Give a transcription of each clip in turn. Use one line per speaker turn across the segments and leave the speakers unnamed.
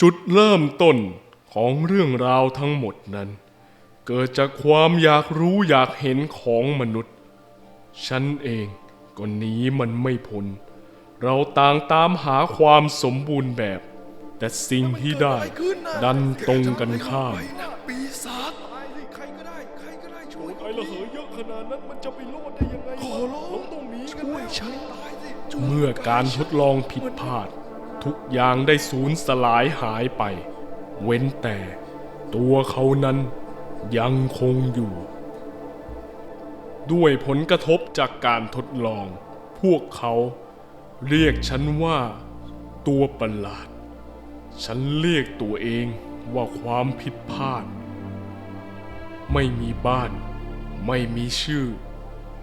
จุดเริ่มต้นของเรื่องราวทั้งหมดนั้น เกิดจากความอยากรู้อยากเห็นของมนุษย์ ฉันเองก็หนีมันไม่พ้นเราต่างตามหาความสมบูรณ์แบบ แต่สิ่งที่ได้ ดันตรงกันข้าม
ปีศาจ
ตายสิใครก็ได้ใครก็ได้ช่วย
ไอ้ระเหยเยอะขนาดนั้นมันจะไปรอดได้ยังไง
ขอร้อง
เราต้องหนีกัน
ช่วย
แล้ว
ฉัน
ตายสิ
เมื่อการทดลองผิดพลาด ทุกอย่างได้สูญสลายหายไป เว้นแต่ตัวเขานั้นยังคงอยู่ ด้วยผลกระทบจากการทดลอง พวกเขาเรียกฉันว่าตัวประหลาด ฉันเรียกตัวเองว่าความผิดพลาด ไม่มีบ้าน ไม่มีชื่อ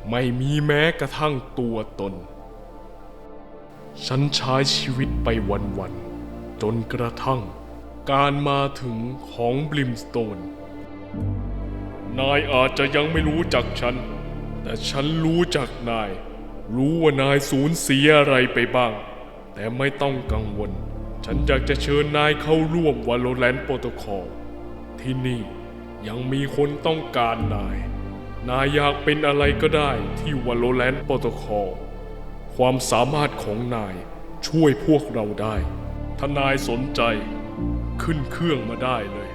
ไม่มีแม้กระทั่งตัวตน ฉันใช้ชีวิตไปวันๆ จนกระทั่ง การมาถึงของบลิมสโตน นายอาจจะยังไม่รู้จักฉัน แต่ฉันรู้จักนาย รู้ว่านายสูญเสียอะไรไปบ้าง แต่ไม่ต้องกังวล ฉันอยากจะเชิญนายเข้าร่วม Valorant Protocol ที่นี่ยังมีคนต้องการนาย นายอยากเป็นอะไรก็ได้ที่ Valorant Protocol ค ความสามารถของนายช่วยพวกเราได้ ถ้านายสนใจขึ้นเครื่องมาได้เลย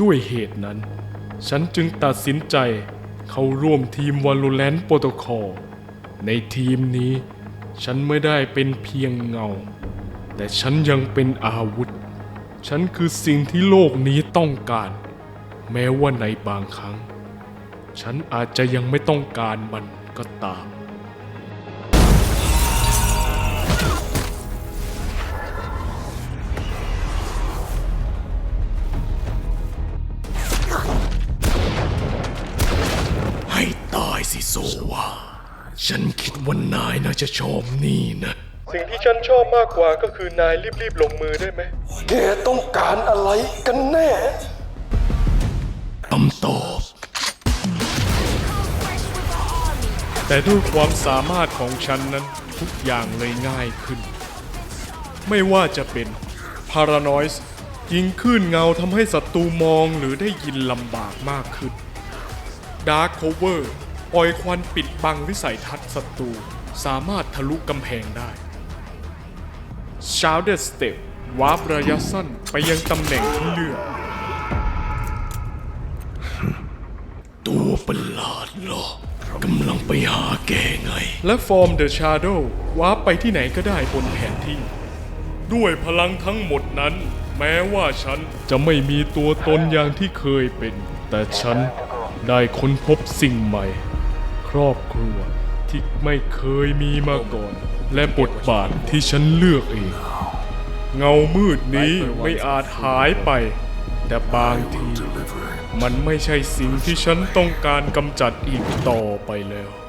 ด้วยเหตุนั้น ฉันจึงตัดสินใจเข้าร่วมทีม Valorant Protocol ในทีมนี้ ฉันไม่ได้เป็นเพียงเงา แต่ฉันยังเป็นอาวุธ ฉันคือสิ่งที่โลกนี้ต้องการ แม้ว่าในบางครั้ง ฉันอาจจะยังไม่ต้องการมันก็ตาม ให้ตายสิโซวาฉันคิดว่านายน่าจะชอบนี่นะ สิ่งที่ฉันชอบมากกว่าก็คือนายรีบๆลงมือได้ไหม
แกต้องการอะไรกันแน่
ตำตอบ แต่ด้วยความสามารถของฉันนั้นทุกอย่างเลยง่ายขึ้น ไม่ว่าจะเป็นพารานอยส์ยิงคลื่นเงาทำให้ศัตรูมองหรือได้ยินลำบากมากขึ้นดาร์ c โคเวอร์ปล่อยควันปิดบังวิสัยทัศน์ศัตรูสามารถทะลุกำแพงได้ชา o เดสเตปวาร์ประยะสั้นไปยังตำแหน่งที่เลือกตัวประหลาดเหรอ กำลังไปหาแกไง และฟอร์มเดอะชาโดว์วาร์ปไปที่ไหนก็ได้บนแผนที่ ด้วยพลังทั้งหมดนั้น แม้ว่าฉันจะไม่มีตัวตนอย่างที่เคยเป็น แต่ฉันได้ค้นพบสิ่งใหม่ ครอบครัวที่ไม่เคยมีมาก่อน และบทบาทที่ฉันเลือกเอง เงามืดนี้ไม่อาจหายไป แต่บางทีมันไม่ใช่สิ่งที่ฉันต้องการกำจัดอีกต่อไปแล้ว